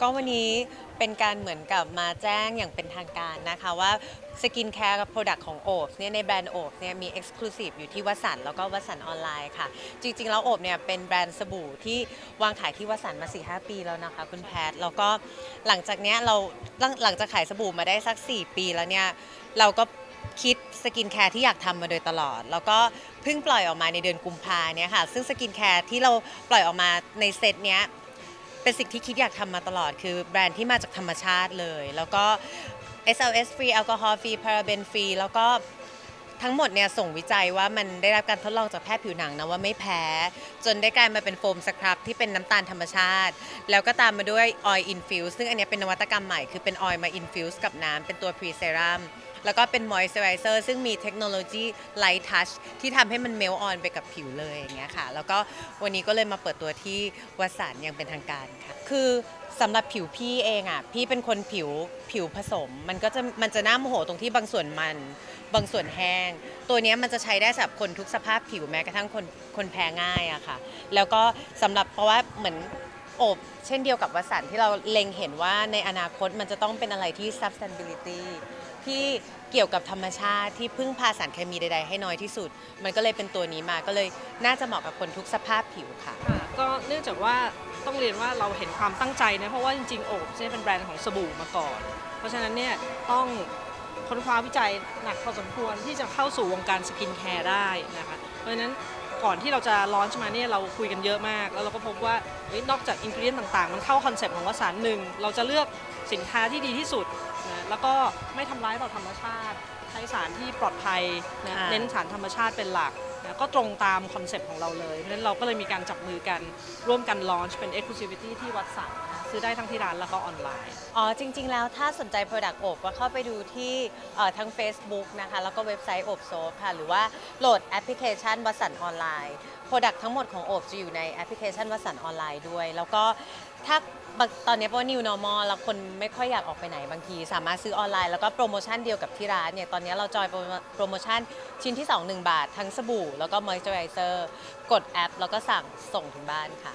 ก็วันนี้เป็นการเหมือนกับมาแจ้งอย่างเป็นทางการนะคะว่าสกินแคร์กับโปรดักต์ของโอบเนี่ยในแบรนด์โอบเนี่ยมีเอ็กซ์คลูซีฟอยู่ที่วสันแล้วก็วสันออนไลน์ค่ะ จริงๆ แล้วโอบเนี่ยเป็นแบรนด์สบู่ที่วางขายที่วสันมา4 5ปีแล้วนะคะคุณแพท แล้วก็หลังจากเนี้ยเราหลังหลังจากขายสบู่มาได้สัก 4 ปีแล้วเนี่ยเราก็คิดสกินแคร์ที่อยากทำมาโดยตลอด แล้วก็เพิ่งปล่อยออกมาในเดือนกุมภาเนี่ยค่ะ ซึ่งสกินแคร์ที่เราปล่อยออกมาในเซตเนี้ย เป็นสิ่งที่คิดอยากทำมาตลอด คือแบรนด์ที่มาจากธรรมชาติเลย แล้วก็ SLS ฟรีแอลกอฮอล์ฟรีพาราเบนฟรีแล้วก็ ทั้งหมดเนี่ยส่งวิจัยว่ามันได้รับการทดลองจากแพทย์ผิวหนังนะว่าไม่แพ้ จนได้กลายมาเป็นโฟมสครับที่เป็นน้ำตาลธรรมชาติ แล้วก็ตามมาด้วยออยล์อินฟิวซึ่งอันเนี้ยเป็นนวัตกรรมใหม่คือเป็นออยล์มาอินฟิวส์กับน้ำเป็นตัวพรีเซรั่มแล้วก็เป็นมอยส์เจอไรเซอร์ซึ่งมีเทคโนโลยีไลท์ทัชที่ทำให้มันเมลออนไปกับผิวเลยอย่างเงี้ยค่ะ แล้วก็วันนี้ก็เลยมาเปิดตัวที่วสันต์อย่างเป็นทางการค่ะ คือสำหรับผิวพี่เองอะพี่เป็นคนผิวผิวผสม มันก็จะมันจะน่าโมโหตรงที่บางส่วนมันบางส่วนแห้ง ตัวนี้มันจะใช้ได้สำหรับคนทุกสภาพผิวแม้กระทั่งคนคนแพ้ง่ายอะค่ะ แล้วก็สำหรับเพราะว่าเหมือนอบเช่นเดียวกับวสันต์ที่เราเล็งเห็นว่าในอนาคตมันจะต้องเป็นอะไรที่ sustainability ที่เกี่ยวกับธรรมชาติที่พึ่งพาสารเคมีใด ๆ ให้น้อยที่สุด มันก็เลยเป็นตัวนี้มาก็เลยน่าจะเหมาะกับคนทุกสภาพผิวค่ะ ค่ะก็เนื่องจากว่าต้องเรียนว่าเราเห็นความตั้งใจนะเพราะว่าจริงๆโอบเนี่ยเป็นแบรนด์ของสบู่มาก่อน เพราะฉะนั้นเนี่ยต้อง ค้นคว้าวิจัยหนักพอสมควรที่จะเข้าสู่วงการสกินแคร์ได้นะคะเพราะฉะนั้นก่อนที่เราจะลอนช์มาเนี่ยเราคุยกันเยอะมาก แล้วเราก็พบว่าเฮ้ยนอกจากอินกิเลียนต่างๆ มันเข้าคอนเซปต์ของวสานหนึ่งเราจะเลือกสินค้าที่ดีที่สุดนะแล้วก็ไม่ทำร้ายต่อธรรมชาติ ใช้สารที่ปลอดภัยนะค่ะเน้นสารธรรมชาติเป็นหลัก นะก็ตรงตามคอนเซปต์ของเราเลย เพราะฉะนั้นเราก็เลยมีการจับมือกันร่วมกันลอนช์เป็น Exclusivity ที่วัดสันนะซื้อได้ทั้งที่ร้านแล้วก็ออนไลน์ อ๋อ จริง ๆ แล้วถ้าสนใจ Product โอบก็เข้าไปดูที่เอ่อทั้ง Facebook นะคะ แล้วก็เว็บไซต์โอบโซฟค่ะ หรือว่าโหลดแอปพลิเคชันวัสันต์ออนไลน์ Product ทั้งหมดของโอบจะอยู่ในแอปพลิเคชันวัสันต์ออนไลน์ด้วย แล้วก็ ถ้าตอนนี้เพราะว่า New Normal แล้วคนไม่ค่อยอยากออกไปไหนบางที สามารถซื้อออนไลน์แล้วก็โปรโมชั่นเดียวกับที่ร้านเนี่ยตอนนี้เราจอยโปรโมโปรโมชั่นชิ้นที่ 2 1 บาท ทั้งสบู่แล้วก็มอยส์เจอไรเซอร์กดแอป แล้วก็สั่งส่งถึงบ้านค่ะ